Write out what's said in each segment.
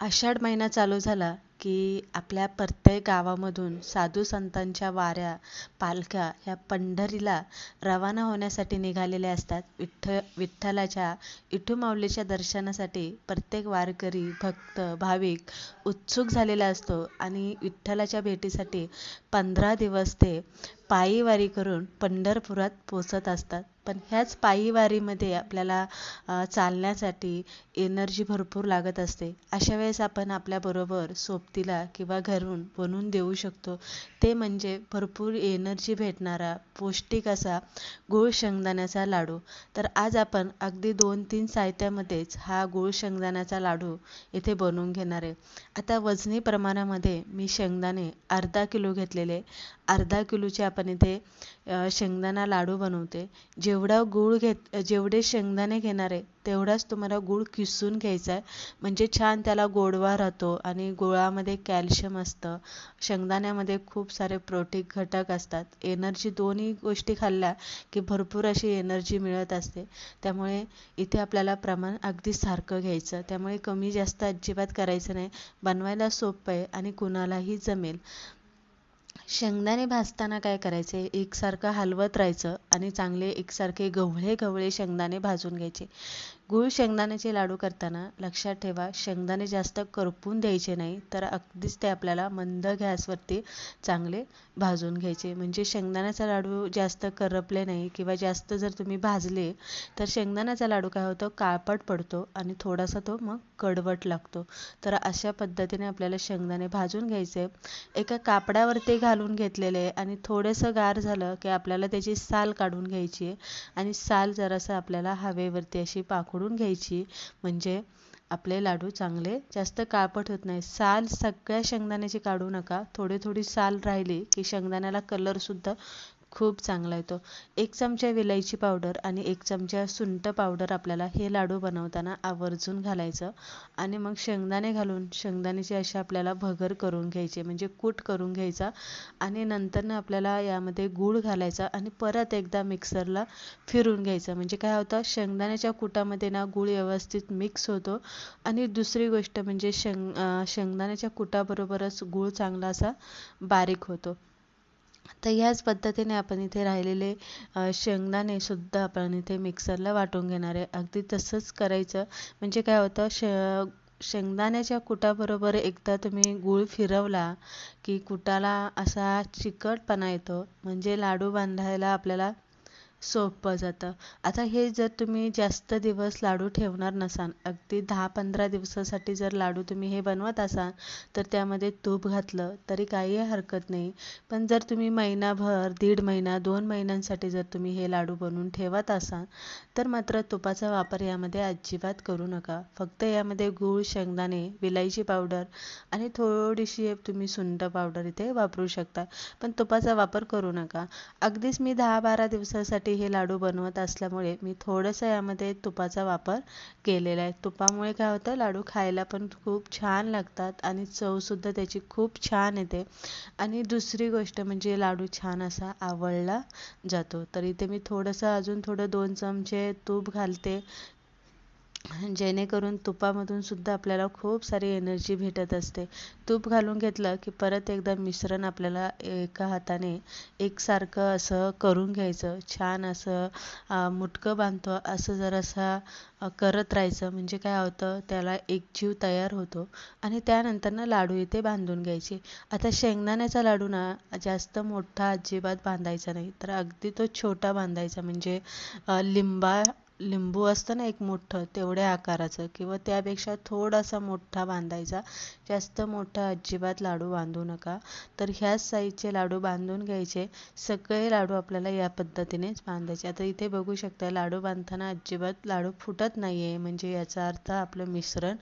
आषाढ महिना चालू झाला की आपल्या प्रत्येक गावामधून साधू संतांच्या वाऱ्या पालख्या ह्या पंढरीला रवाना होण्यासाठी निघालेल्या असतात. विठ्ठ विठ्ठलाच्या इठुमाऊलीच्या दर्शनासाठी प्रत्येक वारकरी भक्त भाविक उत्सुक झालेला असतो आणि विठ्ठलाच्या भेटीसाठी पंधरा दिवस ते पायी वारी करून पंढरपुरात पोचत असतात. पण ह्याच पायी वारीमध्ये आपल्याला चालण्यासाठी एनर्जी भरपूर लागत असते. अशा वेळेस आपण आपल्याबरोबर सोबतीला किंवा घरून बनवून देऊ शकतो. ते म्हणजे भरपूर एनर्जी भेटणारा पौष्टिक असा गूळ शेंगदाण्याचा लाडू. तर आज आपण अगदी दोन तीन साहित्यामध्येच हा गूळ शेंगदाण्याचा लाडू इथे बनवून घेणार आहे. आता वजनी प्रमाणामध्ये मी शेंगदाणे अर्धा किलो घेतलेले. अर्धा किलोचे आपण इथे शेंगदाणा लाडू बनवते. जेवढा गूळ घेत जेवढे शेंगदाणे घेणार आहे तेवढाच तुम्हाला गूळ किसून घ्यायचा आहे. म्हणजे छान त्याला गोडवा राहतो आणि गुळामध्ये कॅल्शियम असतं. शेंगदाण्यामध्ये खूप सारे प्रोटीन घटक असतात. एनर्जी दोन्ही गोष्टी खाल्ल्या की भरपूर अशी एनर्जी मिळत असते. त्यामुळे इथे आपल्याला प्रमाण अगदी सारखं घ्यायचं. त्यामुळे कमी जास्त अजिबात करायचं नाही. बनवायला सोपं आहे आणि कुणालाही जमेल. शेंगदाणे भाजताना काय करायचे? एकसारखं हलवत राहायचं आणि चांगले एकसारखे गवळे गवळे शेंगदाणे भाजून घ्यायचे. गूळ शेंगदाण्याचे लाडू करताना लक्षात ठेवा शेंगदाणे जास्त करपून द्यायचे नाही तर अगदीच ते आपल्याला मंद गॅसवरती चांगले भाजून घ्यायचे. म्हणजे शेंगदाण्याचा लाडू जास्त करपले नाही किंवा जास्त जर तुम्ही भाजले तर शेंगदाण्याचा लाडू काय होतो? काळपट पडतो आणि थोडासा तो मग कडवट लागतो. तर अशा पद्धतीने आपल्याला शेंगदाणे भाजून घ्यायचे. एका कापडावरती घालून घेतलेले आणि थोडंसं गार झालं की आपल्याला त्याची साल काढून घ्यायची आहे. आणि साल जरासं आपल्याला हवेवरती अशी पाखडून घ्यायची. म्हणजे आपले लाडू चांगले जास्त काळपट होत नाही साल सगळ्या शेंगदाण्याची काढू नका. थोडी थोडी साल राहिली की शेंगदाण्याला कलरसुद्धा खूप चांगला येतो. एक चमचा विलायची पावडर आणि एक चमचा सुंठ पावडर आपल्याला हे लाडू बनवताना आवर्जून घालायचं. आणि मग शेंगदाणे घालून शेंगदाण्याची अशी आपल्याला भगर करून घ्यायची म्हणजे कूट करून घ्यायचा. आणि नंतरनं आपल्याला यामध्ये गूळ घालायचा आणि परत एकदा मिक्सरला फिरून घ्यायचं. म्हणजे काय होतं शेंगदाण्याच्या कुटामध्ये ना गूळ व्यवस्थित मिक्स होतो. आणि दुसरी गोष्ट म्हणजे शेंग शेंगदाण्याच्या कुटाबरोबरच गूळ चांगला असा बारीक होतो. तर ह्याच पद्धतीने आपण इथे राहिलेले शेंगदाणेसुद्धा आपण इथे मिक्सरला वाटून घेणार आहे. अगदी तसंच करायचं. म्हणजे काय होतं शे शेंगदाण्याच्या कुटाबरोबर एकदा तुम्ही गूळ फिरवला की कुटाला असा चिकटपणा येतो. म्हणजे लाडू बांधायला आपल्याला सोपं जातं. आता हे जर तुम्ही जास्त दिवस लाडू ठेवणार नसाल अगदी दहा पंधरा दिवसासाठी जर लाडू तुम्ही हे बनवत असाल तर त्यामध्ये तूप घातलं तरी काही हरकत नाही. पण जर तुम्ही महिनाभर दीड महिना दोन महिन्यांसाठी जर तुम्ही हे लाडू बनवून ठेवत असाल तर मात्र तुपाचा वापर यामध्ये अजिबात करू नका. फक्त यामध्ये गूळ शेंगदाणे विलायची पावडर आणि थोडीशी तुम्ही सुंड पावडर इथे वापरू शकता. पण तुपाचा वापर करू नका. अगदीच मी दहा बारा दिवसासाठी हे लाडू बनवत असल्यामुळे मी थोडंसं यामध्ये तुपाचा वापर केलेला आहे. तुपामुळे काय होतं लाडू खायला पण खूप छान लागतात आणि चवसुद्धा त्याची खूप छान येते. आणि दुसरी गोष्ट म्हणजे लाडू छान असा आवळला जातो. तर इथे मी थोडंसं अजून थोडं दोन चमचे तूप घालते. जेणेकरून तुपामधून सुद्धा आपल्याला खूप सारी एनर्जी भेटत असते. तूप घालून घेतलं की परत एकदा मिश्रण आपल्याला एका हाताने एकसारखं असं करून घ्यायचं. छान असं मुटकं बांधतो. असं जरासा करत राहायचं. म्हणजे काय होतं त्याला एक जीव तयार होतो आणि त्यानंतर ना लाडू इथे बांधून घ्यायचे. आता शेंगदाण्याचा लाडू ना जास्त मोठा अजिबात बांधायचा नाही. तर अगदी तो छोटा बांधायचा. म्हणजे लिंबा लिंबू असतं ना एक मोठं तेवढ्या आकाराचं. किंवा त्यापेक्षा थोडासा मोठा बांधायचा. जास्त मोठा अजिबात लाडू बांधू नका. तर ह्याच साईजचे लाडू बांधून घ्यायचे. सगळे लाडू आपल्याला या पद्धतीनेच बांधायचे. आता इथे बघू शकता लाडू बांधताना अजिबात लाडू फुटत नाही आहे म्हणजे याचा अर्थ आपलं मिश्रण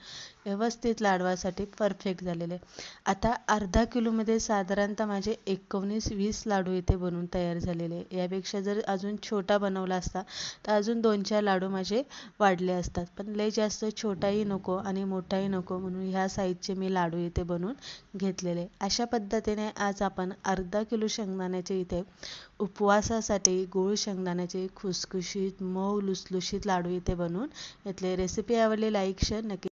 व्यवस्थित लाडवासाठी परफेक्ट झालेलं आहे. आता अर्धा किलोमध्ये साधारणतः माझे एकोणीस वीस लाडू इथे बनवून तयार झालेले यापेक्षा जर अजून छोटा बनवला असता तर अजून दोन चार लाडू माझे वाढले असतात. पण लय जास्त छोटाही नको आणि मोठाही नको म्हणून ह्या साईजचे मी लाडू इथे बनवून घेतलेले. अशा पद्धतीने आज आपण अर्धा किलो शेंगदाण्याचे इथे उपवासासाठी गूळ शेंगदाण्याचे खुसखुशीत मऊ लुसलुशीत लाडू इथे बनवून घेतले. रेसिपी आवडली लाईक शेअर नक्की